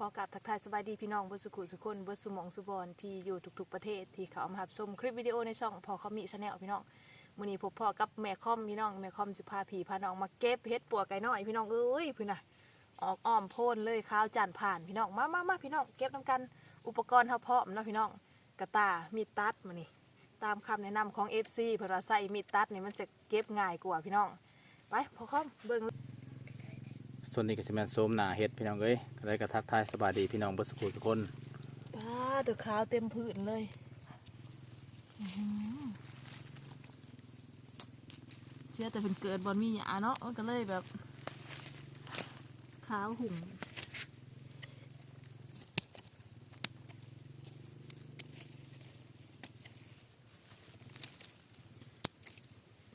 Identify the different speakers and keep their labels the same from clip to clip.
Speaker 1: ขอกราบทักทายสบายดีพี่น้องเบสุขุสุคนเบสุมองสุบอนที่อยู่ทุกๆประเทศที่เขาเอามารับชมคลิปวิดีโอในช่องพอเขามีชาแนลพี่น้องมื้อนี้พบพ่อกับแม่คอมพี่น้องแม่คอมจะพาผีพาน้องมาเก็บเห็ดปัวไก่น้อยพี่น้องเอ้ยพี่น่ะออกอ้อมโพนเลยข้าวจานผ่านพี่น้องมามามาพี่น้องเก็บนํกันอุปกรณ์เฮาพร้อมเนาะพี่น้องกระตามีดตัดมานี่ตามคำแนะนำของ FC เพิ่นว่าใส่มีดตัดนี่มันจะเก็บง่ายกว่าพี่น้องไปพอคอมเบิ่ง
Speaker 2: ส่วนนี้ก็จะแม่นโสมหนาเฮ็ดพี่น้องเอ้ยก็ได้กระทักทายสบายดีพี่น้องเบิดสุขุทุกคน
Speaker 1: ป้าเดือขาวเต็มผืนเลยอื้อหือเชื่อแต่เป็นเกิดบอลมีหยาเนาะมันก็เลยแบบขาวหุ่ม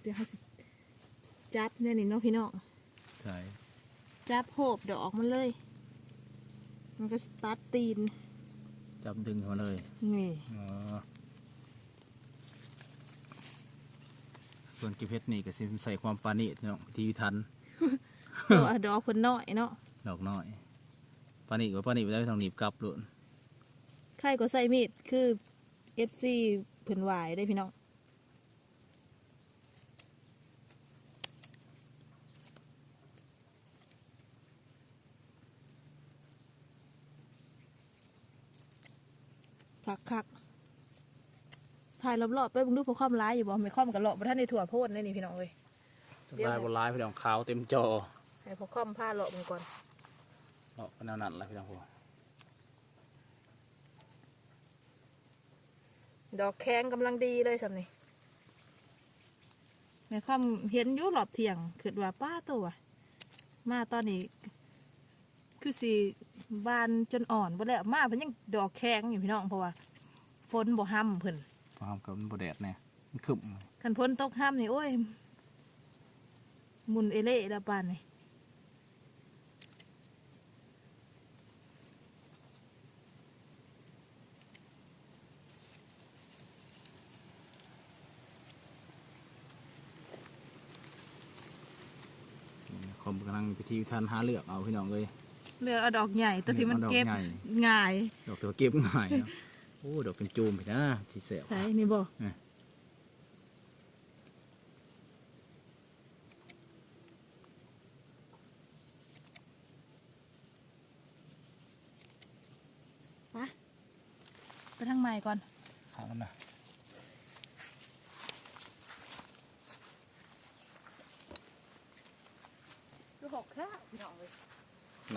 Speaker 1: เดี๋ยวเขาสิจับเนี่ยนี่เนาะพี่น้อง
Speaker 2: ใช่
Speaker 1: จับโหบดอกมันเลย มันก็สิตัดตีน
Speaker 2: จับดึงเขาเลย
Speaker 1: นี่
Speaker 2: อ๋อส่วนกิบเฮ็ดนี่ก็สิใส่ความปานิพี่น้องทีวิทัน
Speaker 1: ตัวดอกเพิ่นน้อยเนาะ
Speaker 2: ดอกน้อยปานิว่าปานิไปได้ทางหนีบกลับโลด
Speaker 1: ใครก็ใส่มีดคือ FC เพิ่นหวายได้พี่น้อง คักคักถ่ายรอบๆไปเบึงดูพวกความร้ายอยู่บ่ไม่ค่อมกับเลาะบ่ท่านในถั่วโพดนี่นี่พี่น้องเอ้ยเดี๋ยว
Speaker 2: ลายบนลายพี่น้องขาวเต็มจอ
Speaker 1: ให้พวกค่อมผ้าเลาะมันก่อน
Speaker 2: เนาะเป็นแนวนั้นละพี่น้องพวก
Speaker 1: ดอกแข้งกำลังดีเลยสำนี่แม่ค่อมเห็นอยู่หลอบเถียงคือว่าป้าตัวมาตอนนี้ คือสีบานจนอ่อนบ่แล้วมาเพิ่นยังดอกแข้งอยู่พี่น้องเพราะว่าฝนบ่ห้ำเพิ่น
Speaker 2: ความกับมันบแดดเนี่ยมันขึ้น
Speaker 1: คันพ้นตกห้ามนี่โอ้ยหมุนเอเล่ละปานนี่
Speaker 2: คอมกำลังพิธีวิทันหาเลือกเอาพี่น้องเลย
Speaker 1: เลือกเอาดอกใหญ่ตัวที่มันเก็บ
Speaker 2: เอาดอกใหญ่
Speaker 1: ง่าย
Speaker 2: ดอกตัวเก็บง่ายเนาะโอ้ดอกเป็นจูมพี่นะที่เสียบ
Speaker 1: ใช่นี่บ่
Speaker 2: อืม
Speaker 1: ไปไปทางใหม่ก่อน
Speaker 2: ข้างนั้นนะ
Speaker 1: คือหกแค่พี่น้องเลย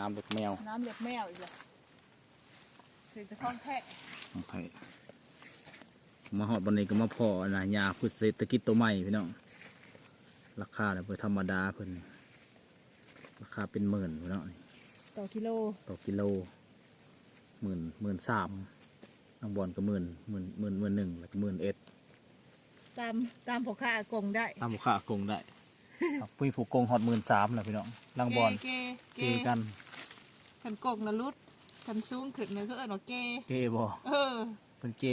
Speaker 2: น้ำเล็กแมว
Speaker 1: น้ำเหลือกแมวอีกแล้วถึงจะท้องแพะ
Speaker 2: โอเคมาหอดบนนี้ก็มาพอนะยาพืชเศรษฐกิจตัวใหม่พี่น้อง ราคาเนี่ยเป็นธรรมดาเพิ่นนี่ราคาเป็นหมื่นพี่น้องนี่
Speaker 1: ต่อกิโล
Speaker 2: ต่อกิโลหมื่นหมื่นสามน้ำบอลก็หมื่นหมื่นหมื่นหมื่นหนึ่งแล้วก็หมื่นเอ็ด
Speaker 1: ตามตามพอค่าอากงได้
Speaker 2: ตามบุค่ากงได้ เอาปุ้ยผูกกงหอดหมื่นสามแล้วพี่น้องลังบอล
Speaker 1: เกเก
Speaker 2: เกกัน
Speaker 1: ขันกงนะรุดขันสูงขึ้นเนี่ยก็เอิ้นว่าเก
Speaker 2: เกบอ
Speaker 1: เออ
Speaker 2: เป็นเก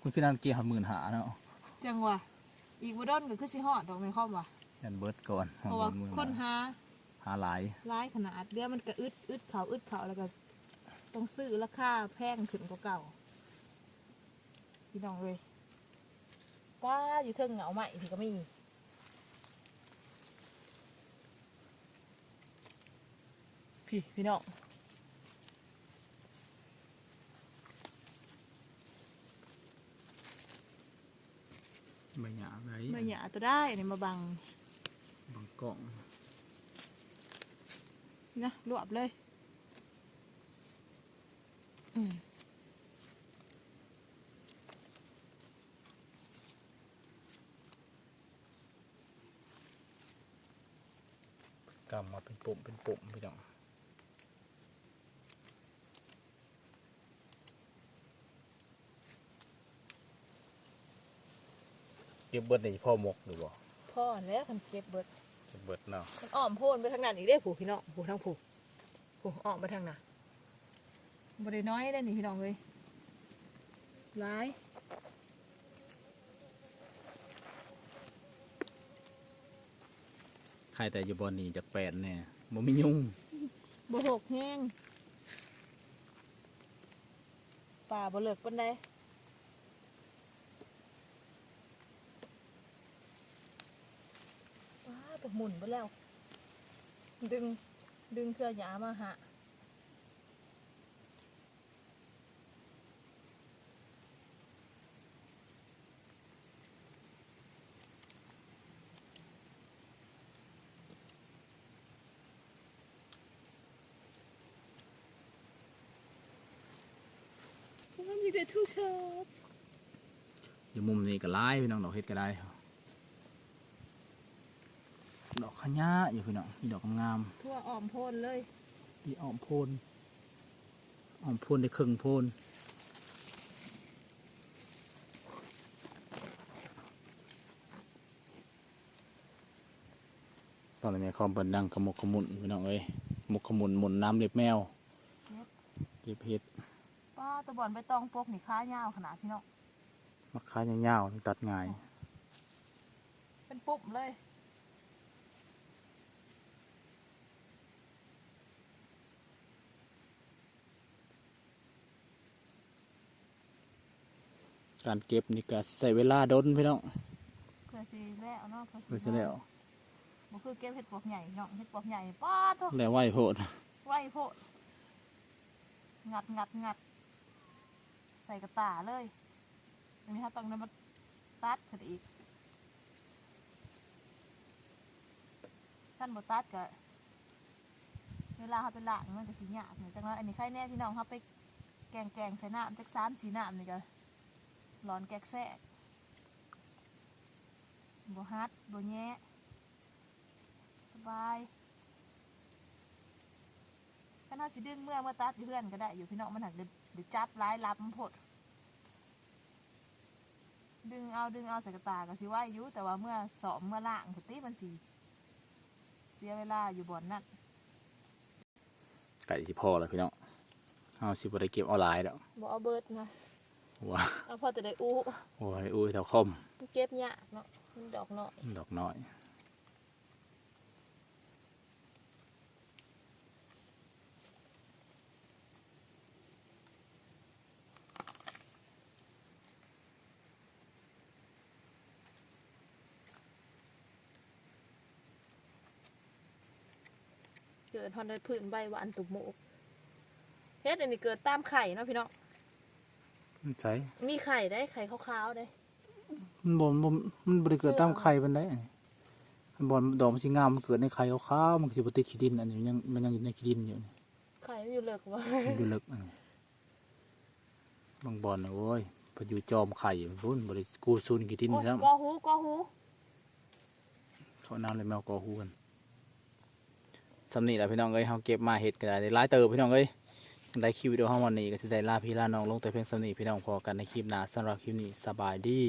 Speaker 2: คุณพี่นั่นเกหอดหมื่นหาเนาะ
Speaker 1: จังหวะอีกบุดอนก็คือสิฮอดดอกไม่เข้อมว่ะ
Speaker 2: ยันเบิร์ดก่อน
Speaker 1: เพราะว่า
Speaker 2: หมื่
Speaker 1: คนหา
Speaker 2: หาหลาย
Speaker 1: ร้ายขนาดเดียวมันก็อึดอึดเขาอึดเขาแล้วก็ต้องซื้อราคาแพงขึ้นกว่าเก่าพี่น้องเลยป้าอยู่เทิงเหงาใหม่ที่ก็ไม่มี พี่พี่น้อง
Speaker 2: ใบหยาไหน
Speaker 1: มาหยาตัวได้อันนี้มาบัง
Speaker 2: บางกล่อง
Speaker 1: นี่นะรวบเลย อืม
Speaker 2: กำมาเป็นปุ่มเป็นปุ่มพี่น้อง ก็บเบิร์ดในพ่อหมกหรือบ่
Speaker 1: พ่อแล้วคันเก็บเบิด
Speaker 2: เก็บเบิร์ดเนาะ
Speaker 1: มันอ้อมโพนไปทางนั้นอีกได้อผูพี่น้องผูทางผูผูอ้อมไปทางน่ะบริน้อยได้อนี่พี่น้องเลยร้าย
Speaker 2: ใครแต่อยู่บอนนี่จากแปดเนี่ยบ่มียุ่ง
Speaker 1: บหกแห้งป่าบ่เลิกปานใดว้าตัว หมุนไปแล้ว ดึงดึงเครือหยามาหะมันมีแต่ทุกชอบ
Speaker 2: อยู่มุมนี้ก็หลายพี่น้องดอกเฮ็ดก็ได้ ดอกขะยะอยู่พี่น้องมีดอกงาม
Speaker 1: ทั่วอ้อมโพนเลย
Speaker 2: ๆมีอ้อมโพนอ้อมโพนได้ครึ่งโพนตอนนี้คอมเปิดดังขมุกขมุนพี่น้องเอ้ยขมุกขมุนหมุนน้ำเล็บแมวเก็บเห็ด
Speaker 1: ป้าตะบอนใบตองปกนี่ค้ายาวขนาดพี่น้อง
Speaker 2: มะขายยาวๆตัดง่าย
Speaker 1: เป็นปุ๊บเลย
Speaker 2: การเก็บนี่ก็ใส่เวลาดนพี่น้อง
Speaker 1: เพื่อสิแล้วเนาะเพื่อ
Speaker 2: เพื่อสิแล้ว
Speaker 1: บ่คือเก็บเห็ดปวกใหญ่เนาะเห็ดปวกใหญ่ป้าตัว
Speaker 2: แล้วไหวโพด
Speaker 1: ไวโพดงัดงัดงัดใส่กระตาเลยอันนี้ถ้าต้องนำมาตัดขึ้นอีกท่านบ่ตัดก็เวลาเขาไปล้างมันก็สิยากเนี่ยจังว่าอันนี้ใครแน่พี่น้องเขาไปแกงแกงใส่น้ำจักสามสีน้ำนี่ก็ ร้อนแกกแซกบ่ฮัดบ่แย่สบายถ้าน่าสิดึงเมื่อเมื่อตัดอยู่เพื่อนก็ได้อยู่พี่น้องมันหักเดี๋ยวจับร้ายรับมันพดดึงเอาดึงเอาใส่กระตาก็สิว่าอยู่แต่ว่าเมื่อสอบเมื่อล่างพุติมันสีเสียเวลาอยู่บ่อนนั่น
Speaker 2: ไก่สิพอแล้วพี่น้องเอาสิบ่ได้เก็บเอาหลายแล้ว
Speaker 1: บ่เอาเบิดนะ
Speaker 2: ว้า
Speaker 1: เอาพอแต่ได้อู้
Speaker 2: โอ้ยอุ้ยแถวคม
Speaker 1: มันเก็บยากเนาะมันดอกเนาะ
Speaker 2: ดอกน้อย
Speaker 1: เกิดทอนได้พื้นใบหวานตุ่มโมกเฮ็ดอันนี้เกิดตามไข่เนาะพี่น้อง
Speaker 2: มัน ใช่
Speaker 1: มีไข่ได้ไข่ขาวๆได้
Speaker 2: มันบ่มันมันบ่ได้เกิดตามไข่ปานใดอันนี้มันบ่ดอกมันสิงามมันเกิดในไข่ขาวๆมันก็สิบ่ติดขี้ดินอันนี้ยังมันยังอยู่ในขี้ดินอยู่นี่
Speaker 1: ไข่มันอยู่เลิกว่า
Speaker 2: มันอยู่ลึกอันนี้บางบ่อนน่ะโอ้ยเพนอยู่จอมไข่พุ่นบ่ได้กู้ซุนขี้ดิน
Speaker 1: โอ้ย
Speaker 2: ซ้ํ
Speaker 1: กอหูกอหู
Speaker 2: เขาน้ำเลยแมวกอฮูกันสำนีแหละพี่น้องเอ้ยเฮาเก็บมาเห็ดกันได้หลายเติบพี่น้องเอ้ย ได้คลิปวิดีโอเฮาวันนี้ก็จะได้ลาพี่ลาน้องลงแต่เพียงสำนีพี่น้องพอกันในคลิปหน้าสำหรับคลิปนี้สบายดี